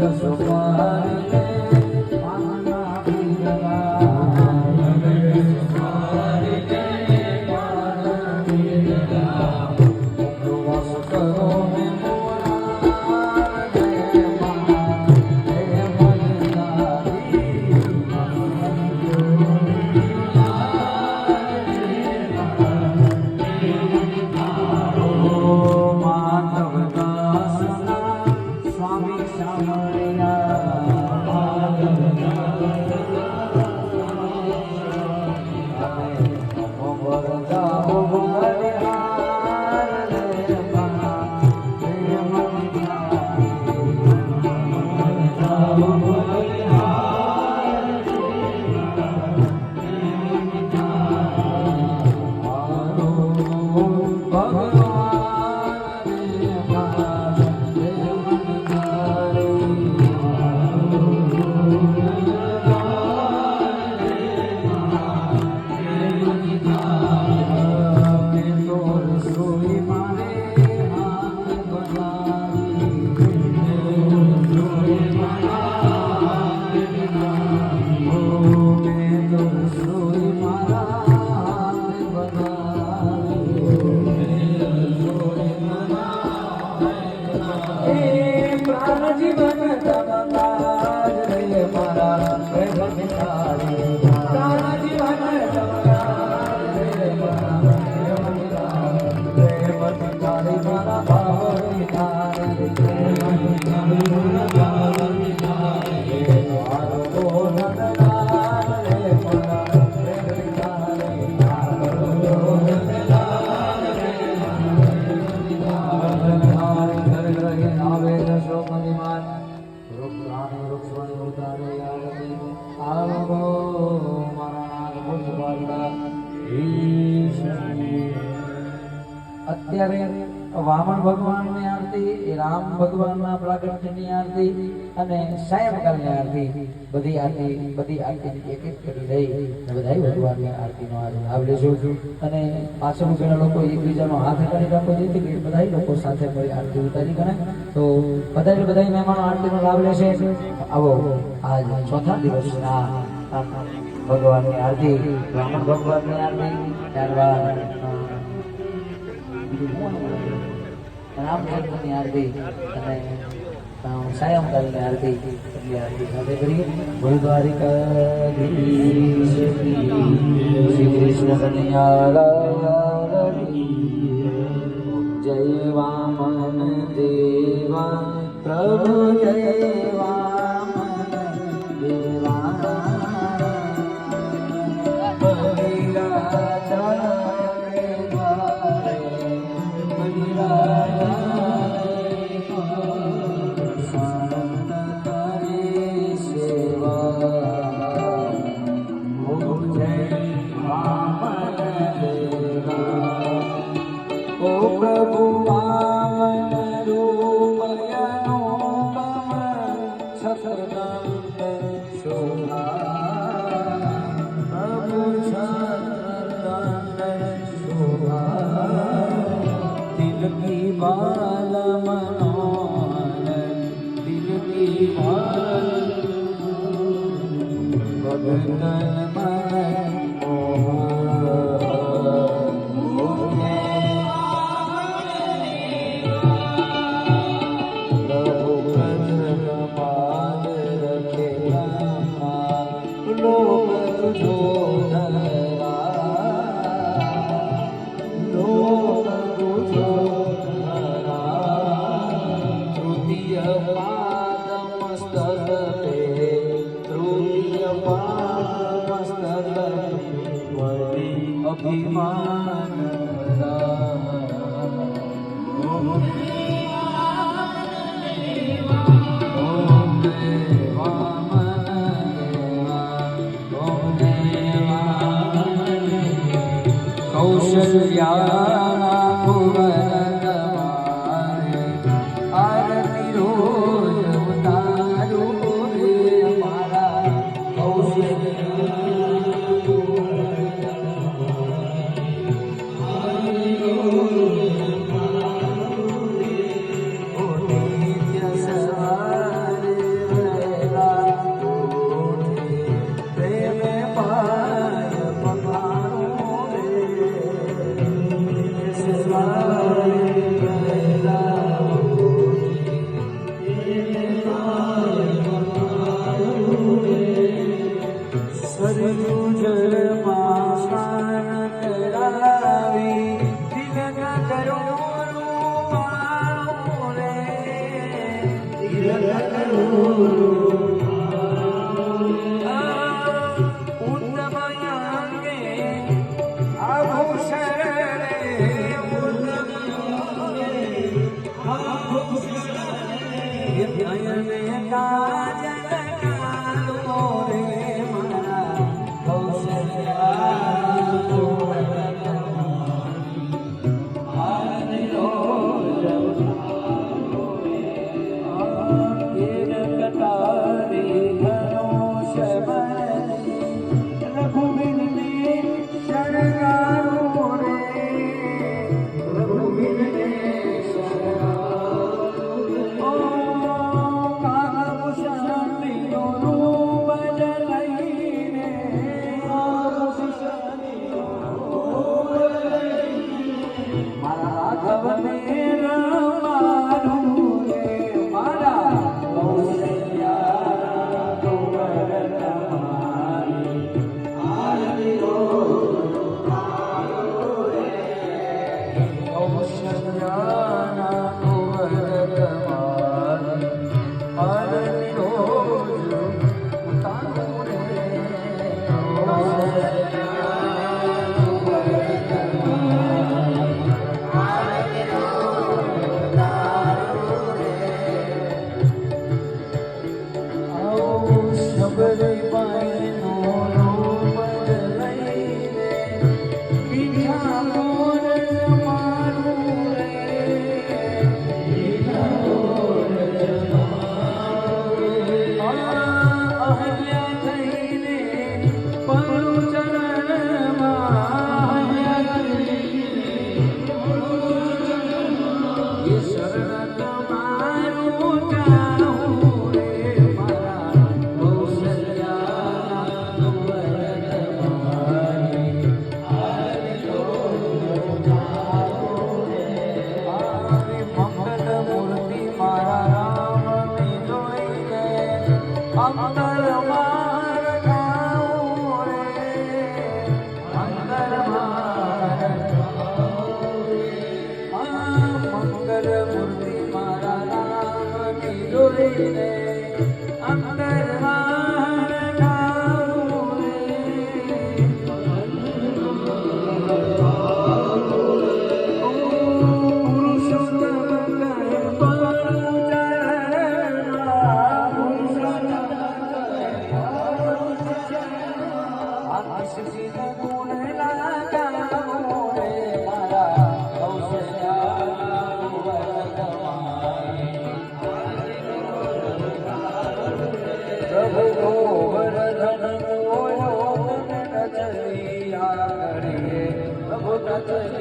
的说话。ત્યારે વામણ ભગવાનની આરતી રામ ભગવાનના પ્રાગટ્યની આરતી અને સાયંકાલની આરતી, બધી આરતી બધી આરતી એક એક કરી લઈ બધા ભગવાનની આરતીનો લાભ લેજો. અને પાછળ ઘણા લોકો એકબીજાનો હાથ કરી રાખો, જેથી કે બધા લોકો સાથે મળી આરતી ઉતારી કરે. તો બધા બધા મહેમાનો આરતીનો લાભ લેશે. આવો, આજ ચોથા ભગવાનની આરતી રામ ભગવાનની આરતી, ત્યારબાદ પણ આમ ભગવાનની આરતી અને સાયંકાલની આરતી એટલે આરતી સાથે કરીએ. ભૂલ દ્વારિકા શ્રી કૃષ્ણ કન્યા જય વામન દેવા પ્રભુ દેવા बाल मनोरन दिल दीवार बदनन मन Oh 梦话 I am a Allah કરી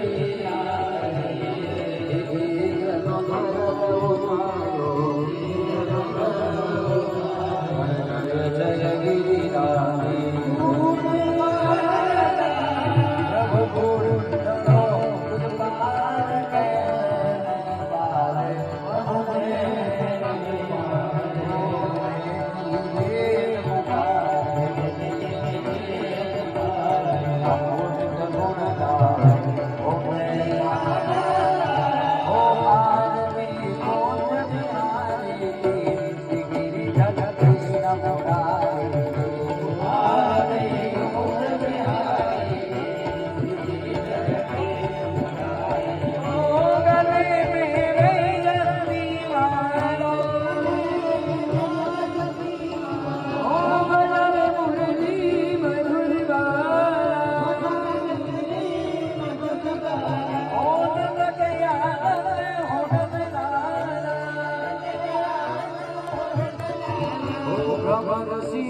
রমরসি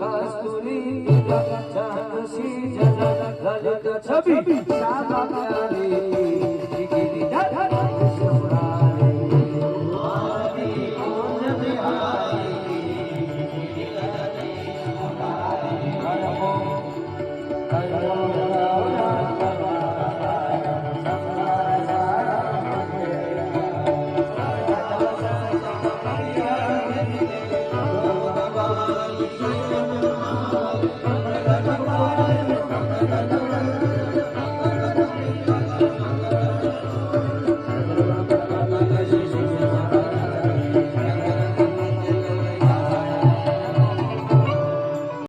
কস্তুরী চাঁদসি জগৎ ললিত ছবি